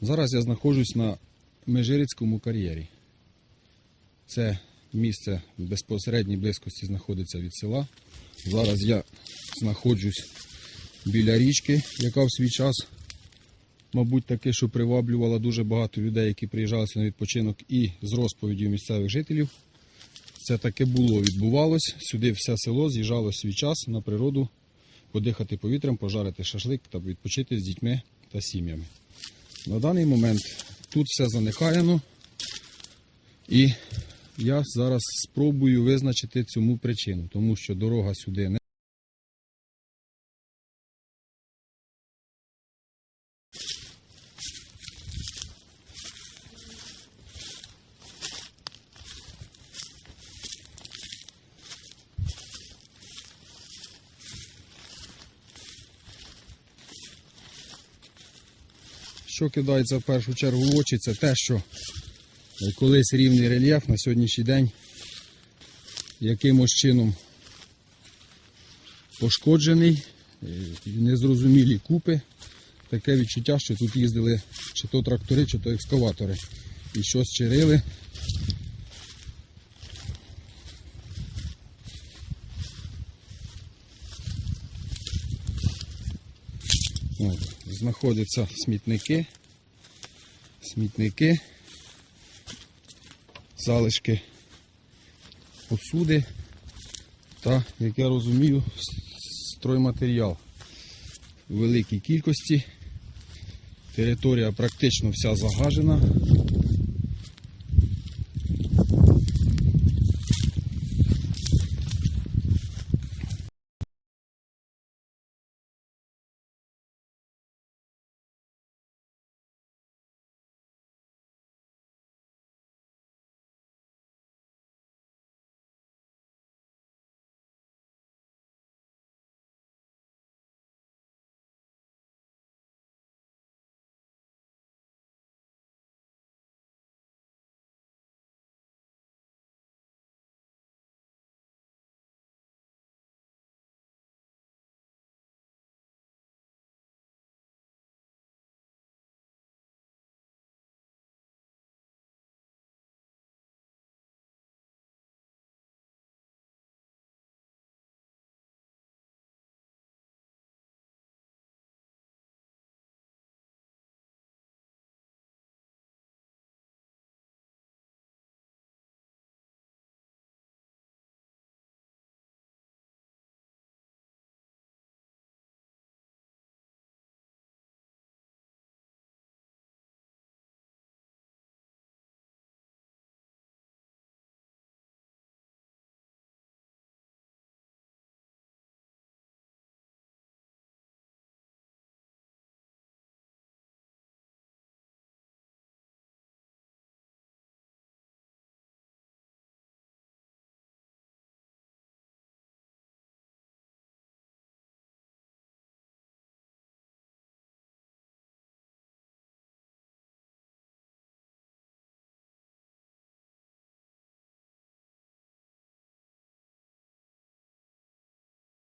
Зараз я знаходжусь на Межирицькому кар'єрі. Це місце в безпосередній близькості знаходиться від села. Зараз я знаходжусь біля річки, яка в свій час, мабуть, таки, що приваблювала дуже багато людей, які приїжджали на відпочинок, і з розповіддю місцевих жителів. Це таке було, відбувалось. Сюди все село з'їжджало свій час на природу, подихати повітрям, пожарити шашлик та відпочити з дітьми та сім'ями. На даний момент тут все заникаєно, і я зараз спробую визначити цьому причину, тому що дорога сюди не. Що кидається в першу чергу в очі, це те, що колись рівний рельєф на сьогоднішній день якимось чином пошкоджений, е, незрозумілі купи. Таке відчуття, що тут їздили чи то трактори, чи то екскаватори. І щось чирили. От, знаходяться смітники, смітники, залишки посуди та, як я розумію, стройматеріал у великій кількості. Територія практично вся загажена.